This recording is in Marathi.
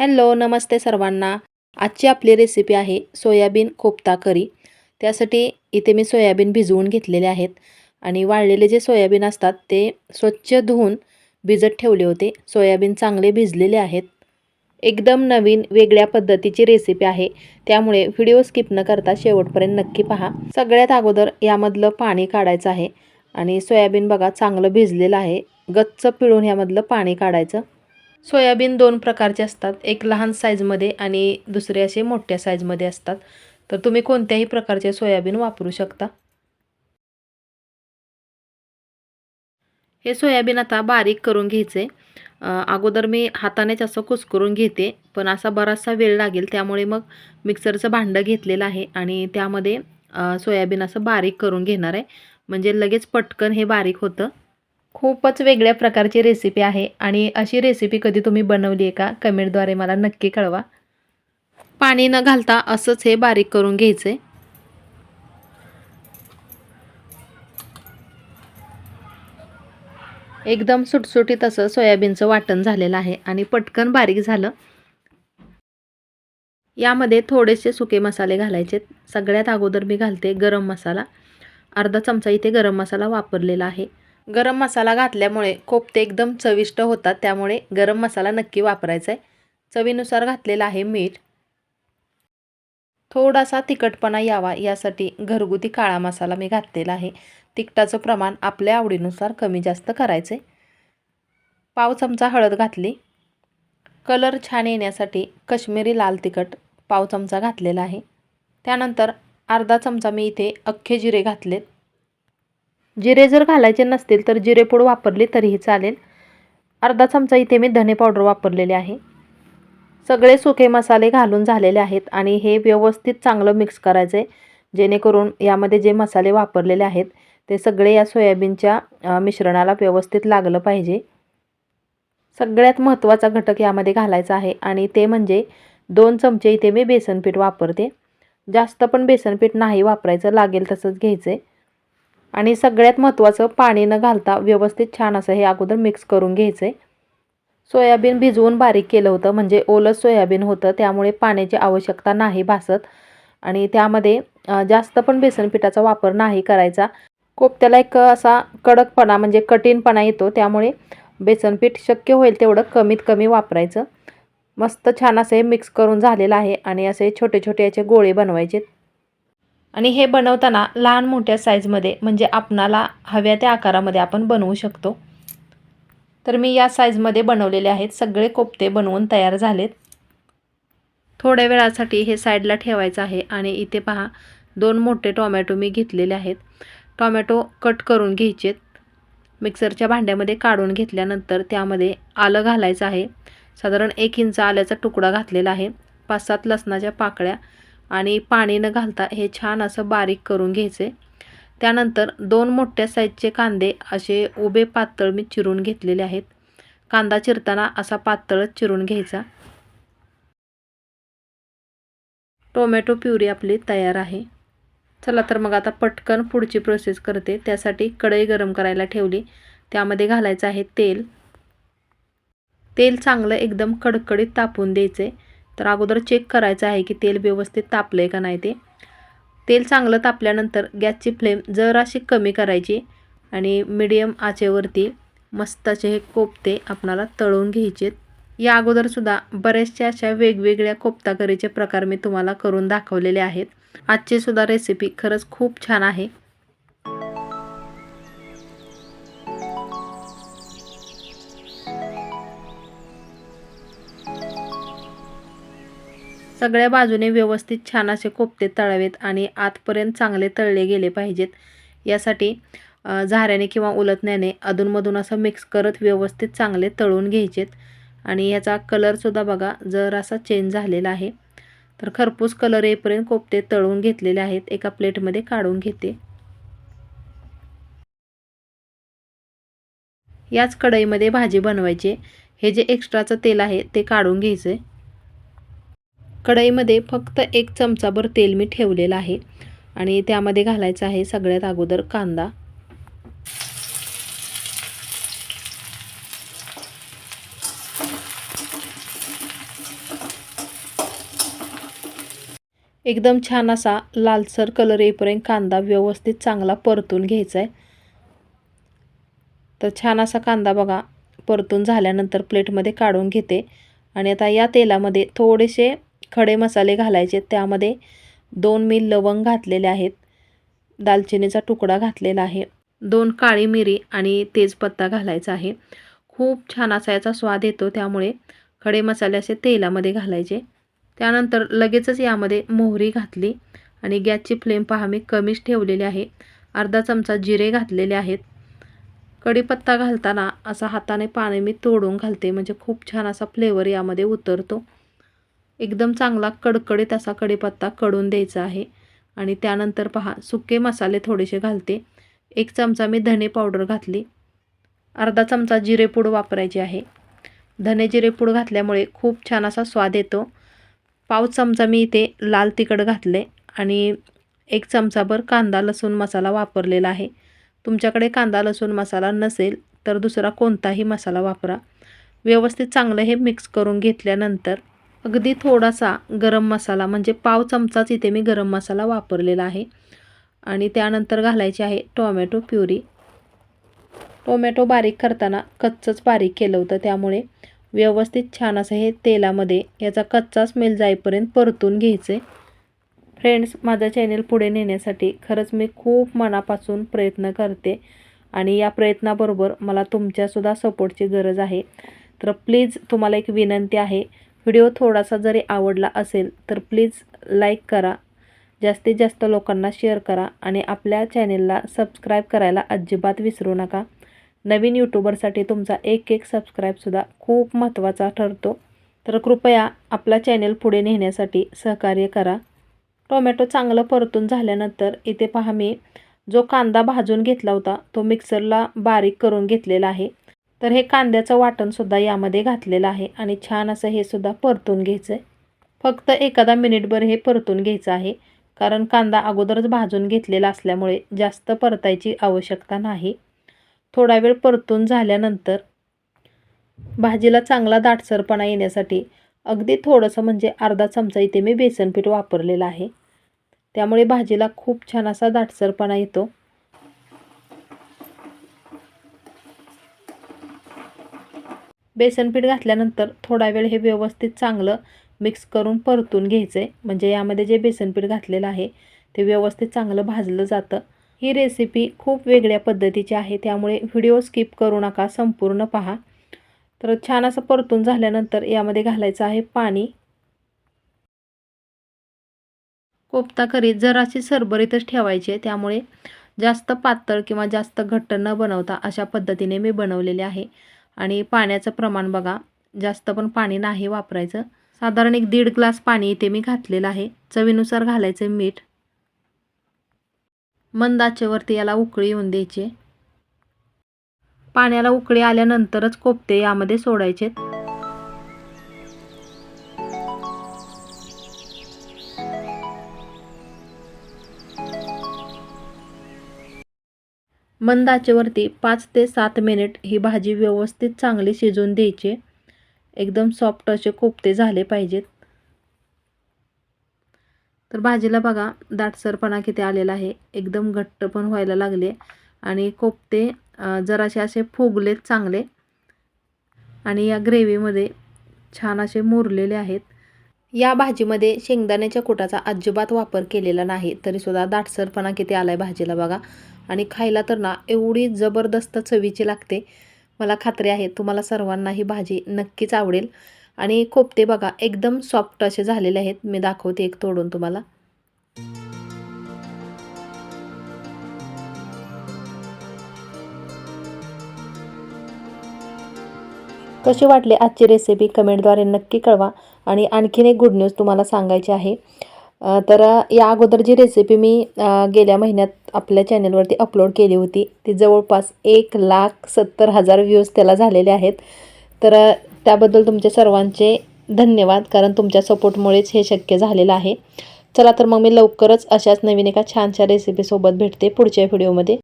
हॅलो नमस्ते सर्वांना. आजची आपली रेसिपी आहे सोयाबीन कोफ्ता करी. त्यासाठी इथे मी सोयाबीन भिजवून घेतलेले आहेत आणि वाळलेले जे सोयाबीन असतात ते स्वच्छ धुवून भिजत ठेवले होते. सोयाबीन चांगले भिजलेले आहेत. एकदम नवीन वेगळ्या पद्धतीची रेसिपी आहे. त्यामुळे व्हिडिओ स्किप न करता शेवटपर्यंत नक्की पहा. सगळ्यात अगोदर यामधलं पाणी काढायचं आहे आणि सोयाबीन बघा चांगलं भिजलेलं आहे. गच्च पिळून यामधलं पाणी काढायचं. सोयाबीन दोन प्रकारचे असतात. एक लहान साईजमध्ये आणि दुसरे असे मोठ्या साईजमध्ये असतात. तर तुम्ही कोणत्याही प्रकारचे सोयाबीन वापरू शकता. हे सोयाबीन आता बारीक करून घ्यायचे. अगोदर मी हातानेच असं कुस्करून घेते पण असा बराचसा वेळ लागेल त्यामुळे मग मिक्सरचं भांडं घेतलेलं आहे आणि त्यामध्ये सोयाबीन असं बारीक करून घेणार आहे. म्हणजे लगेच पटकन हे बारीक होतं. खूपच वेगळ्या प्रकारची रेसिपी आहे आणि अशी रेसिपी कधी तुम्ही बनवली आहे का? कमेंटद्वारे मला नक्की कळवा. पाणी न घालता असंच हे बारीक करून घ्यायचे. एकदम सुटसुटीत असं सोयाबीनचं वाटण झालेलं आहे आणि पटकन बारीक झालं. यामध्ये थोडेसे सुके मसाले घालायचे. सगळ्यात अगोदर मी घालते गरम मसाला. अर्धा चमचा इथे गरम मसाला वापरलेला आहे. गरम मसाला घातल्यामुळे कोफ्ते एकदम चविष्ट होतात त्यामुळे गरम मसाला नक्की वापरायचा आहे चवीनुसार घातलेला आहे मीठ. थोडासा तिखटपणा यावा यासाठी घरगुती काळा मसाला मी घातलेला आहे. तिखटाचं प्रमाण आपल्या आवडीनुसार कमी जास्त करायचे पाव चमचा हळद घातली. कलर छान येण्यासाठी कश्मीरी लाल तिखट पाव चमचा घातलेला आहे. त्यानंतर अर्धा चमचा मी इथे अख्खे जिरे घातलेत. जिरे जर घालायचे नसतील तर जिरेपूड वापरली तरीही चालेल. अर्धा चमचा इथे मी धने पावडर वापरलेले आहे. सगळे सुके मसाले घालून झालेले आहेत आणि हे व्यवस्थित चांगलं मिक्स करायचं आहे जेणेकरून यामध्ये जे मसाले वापरलेले आहेत ते सगळे या सोयाबीनच्या मिश्रणाला व्यवस्थित लागलं पाहिजे. सगळ्यात महत्त्वाचा घटक यामध्ये घालायचा आहे आणि ते म्हणजे दोन चमचे इथे मी बेसनपीठ वापरते. जास्त पण बेसनपीठ नाही वापरायचं लागेल तसंच घ्यायचं आहे आणि सगळ्यात महत्त्वाचं पाणी न घालता व्यवस्थित छान असं हे अगोदर मिक्स करून घ्यायचं. आहे सोयाबीन भिजवून बारीक केलं होतं म्हणजे ओलं सोयाबीन होतं त्यामुळे पाण्याची आवश्यकता नाही भासत. आणि त्यामध्ये जास्त पण बेसन पिठाचा वापर नाही करायचा. कोफ्त्याला एक असा कडकपणा म्हणजे कठीणपणा येतो त्यामुळे बेसनपीठ शक्य होईल तेवढं कमीत कमी वापरायचं. मस्त छान असे हे मिक्स करून झालेलं आहे आणि असे छोटे छोटे याचे गोळे बनवायचे आणि हे बनवताना लहान मोठ्या साईजमध्ये म्हणजे आपणाला हव्या त्या आकारामध्ये आपण बनवू शकतो. तर मी या साईजमध्ये बनवलेले आहेत. सगळे कोफ्ते बनवून तयार झालेत. थोड्या वेळासाठी हे साईडला ठेवायचं आहे आणि इथे पहा दोन मोठे टोमॅटो मी घेतलेले आहेत. टोमॅटो कट करून घ्यायचेत. मिक्सरच्या भांड्यामध्ये काढून घेतल्यानंतर त्यामध्ये आलं घालायचं आहे. साधारण एक इंच आल्याचा तुकडा घातलेला आहे. पाच सात लसणाच्या पाकळ्या आणि पाणी न घालता हे छान असं बारीक करून घ्यायचे. त्यानंतर दोन मोठ्या साईजचे कांदे असे उभे पातळ मी चिरून घेतलेले आहेत. कांदा चिरताना असा पातळच चिरून घ्यायचा. टोमॅटो प्युरी आपली तयार आहे. चला तर मग आता पटकन पुढची प्रोसेस करते. त्यासाठी कढई गरम करायला ठेवली. त्यामध्ये घालायचं आहे तेल. तेल चांगलं एकदम कडकडीत तापून द्यायचे. तर अगोदर चेक करायचं आहे की तेल व्यवस्थित तापलं आहे का नाही ते. तेल चांगलं तापल्यानंतर गॅसची फ्लेम जराशी कमी करायची आणि मिडियम आचेवरती मस्ताचे हे कोफ्ते आपणाला तळून घ्यायचेत या अगोदरसुद्धा बऱ्याचशा अशा वेगवेगळ्या कोफ्ता करीचे प्रकार मी तुम्हाला करून दाखवलेले आहेत. आजची सुद्धा रेसिपी खरंच खूप छान आहे. सगळ्या बाजूने व्यवस्थित छान असे कोफ्ते तळावेत आणि आतपर्यंत चांगले तळले गेले पाहिजेत. यासाठी झाऱ्याने किंवा उलटण्याने अधूनमधून असं मिक्स करत व्यवस्थित चांगले तळून घ्यायचेत. आणि याचा कलरसुद्धा बघा जर असा चेंज झालेला आहे तर खरपूस कलर येईपर्यंत कोफ्ते तळून घेतलेले आहेत. एका प्लेटमध्ये काढून घेते. याच कढईमध्ये भाजी बनवायची. हे जे एक्स्ट्राचं तेल आहे ते काढून घ्यायचं कढईमध्ये फक्त एक चमचाभर तेल मी ठेवलेलं आहे आणि त्यामध्ये घालायचं आहे सगळ्यात अगोदर कांदा. एकदम छान असा लालसर कलर येईपर्यंत कांदा व्यवस्थित चांगला परतून घ्यायचा आहे तर छान असा कांदा बघा परतून झाल्यानंतर प्लेटमध्ये काढून घेते. आणि आता या तेलामध्ये थोडेसे खडे मसाले घालायचे. त्यामध्ये दोन मी लवंग घातलेले आहेत. दालचिनीचा तुकडा घातलेला आहे. दोन काळी मिरी आणि तेजपत्ता घालायचा आहे. खूप छान असा याचा स्वाद येतो. त्यामुळे खडे मसाले असे तेलामध्ये घालायचे. त्यानंतर लगेचच यामध्ये मोहरी घातली आणि गॅसची फ्लेम पहा मी कमीच ठेवलेली आहे. अर्धा चमचा जिरे घातलेले आहेत. कढीपत्ता घालताना असा हाताने पाणी मी तोडून घालते. म्हणजे खूप छान असा फ्लेवर यामध्ये उतरतो. एकदम चांगला कडकडीत असा कढीपत्ता कडून द्यायचा आहे. आणि त्यानंतर पहा सुके मसाले थोडेसे घालते. एक चमचा मी धने पावडर घातली. अर्धा चमचा जिरेपूड वापरायची आहे. धने जिरेपूड घातल्यामुळे खूप छान असा स्वाद येतो. पाव चमचा मी इथे लाल तिखट घातले आणि एक चमचाभर कांदा लसूण मसाला वापरलेला आहे. तुमच्याकडे कांदा लसूण मसाला नसेल तर दुसरा कोणताही मसाला वापरा. व्यवस्थित चांगलं हे मिक्स करून घेतल्यानंतर अगदी थोडासा गरम मसाला म्हणजे पाव चमचाच इथे मी गरम मसाला वापरलेला आहे. आणि त्यानंतर घालायची आहे टोमॅटो प्युरी. टोमॅटो बारीक करताना कच्चंच बारीक केलं होतं त्यामुळे व्यवस्थित छान असं हे तेलामध्ये याचा कच्चा स्मेल जाईपर्यंत परतून घ्यायचे. फ्रेंड्स माझा चॅनेल पुढे नेण्यासाठी खरंच मी खूप मनापासून प्रयत्न करते आणि या प्रयत्नाबरोबर मला तुमच्यासुद्धा सपोर्टची गरज आहे. तर प्लीज तुम्हाला एक विनंती आहे व्हिडिओ थोडासा जरी आवडला असेल तर प्लीज लाईक करा. जास्तीत जास्त लोकांना शेअर करा आणि आपल्या चॅनेलला सबस्क्राईब करायला अजिबात विसरू नका. नवीन यूट्यूबरसाठी तुमचा एक एक सबस्क्राईबसुद्धा खूप महत्त्वाचा ठरतो. तर कृपया आपला चॅनेल पुढे नेण्यासाठी सहकार्य करा. टोमॅटो चांगलं परतून झाल्यानंतर इथे पहा मी जो कांदा भाजून घेतला होता तो मिक्सरला बारीक करून घेतलेला आहे. तर हे कांद्याचं वाटणसुद्धा यामध्ये घातलेलं आहे आणि छान असं हे सुद्धा परतून घ्यायचं आहे फक्त एखादा मिनिटभर हे परतून घ्यायचं आहे कारण कांदा अगोदरच भाजून घेतलेला असल्यामुळे जास्त परतायची आवश्यकता नाही. थोडा वेळ परतून झाल्यानंतर भाजीला चांगला दाटसरपणा येण्यासाठी अगदी थोडंसं म्हणजे अर्धा चमचा इथे मी बेसनपीठ वापरलेलं आहे. त्यामुळे भाजीला खूप छान असा दाटसरपणा येतो. बेसनपीठ घातल्यानंतर थोडा वेळ हे व्यवस्थित चांगलं मिक्स करून परतून घ्यायचं आहे म्हणजे यामध्ये जे बेसनपीठ घातलेलं आहे ते व्यवस्थित चांगलं भाजलं जातं. ही रेसिपी खूप वेगळ्या पद्धतीची आहे त्यामुळे व्हिडिओ स्किप करू नका संपूर्ण पहा. तर छान असं परतून झाल्यानंतर यामध्ये घालायचं आहे पाणी. कोफ्ता करीत जराशी सरभरीतच ठेवायची आहे त्यामुळे जास्त पातळ किंवा जास्त घट्ट न बनवता अशा पद्धतीने मी बनवलेले आहे. आणि पाण्याचं प्रमाण बघा. जास्त पण पाणी नाही वापरायचं. साधारण एक दीड ग्लास पाणी इथे मी घातलेलं आहे. चवीनुसार घालायचं मीठ. मंदाचेवरती याला उकळी येऊन द्यायची. पाण्याला उकळी आल्यानंतरच कोफते यामध्ये सोडायचेत. मंद आचेवरती पाच ते सात मिनिट ही भाजी व्यवस्थित चांगली शिजवून द्यायची. एकदम सॉफ्ट असे कोफते झाले पाहिजेत. तर भाजीला बघा दाटसरपणा किती आलेला आहे. एकदम घट्ट पण व्हायला लागले आणि कोफते जरासे असे फुगलेत चांगले. आणि या ग्रेव्हीमध्ये छान असे मुरलेले आहेत. या भाजीमध्ये शेंगदाण्याच्या कुटाचा अजिबात वापर केलेला नाही तरीसुद्धा दाटसरपणा किती आला आहे भाजीला बघा. आणि खायला तर ना एवढी जबरदस्त चवीची लागते. मला खात्री आहे तुम्हाला सर्वांना ही भाजी नक्कीच आवडेल. आणि कोफते बघा एकदम सॉफ्ट असे झालेले आहेत. मी दाखवते एक तोडून तुम्हाला. कशी वाटली आजची रेसिपी कमेंटद्वारे नक्की कळवा. आणि आणखीन एक गुड न्यूज तुम्हाला सांगायची आहे. तर या अगोदर जी रेसिपी मी गेल्या महिन्यात आपल्या चॅनलवरती अपलोड केली होती ती जवळपास एक लाख सत्तर हजार व्ह्यूज त्याला झालेले आहेत. तर त्याबद्दल तुमचे सर्वांचे धन्यवाद कारण तुमच्या सपोर्टमुळेच हे शक्य झालेलं आहे. चला तर मग मी लवकरच अशाच नवीन एका छानशा रेसिपीसोबत भेटते पुढच्या व्हिडिओमध्ये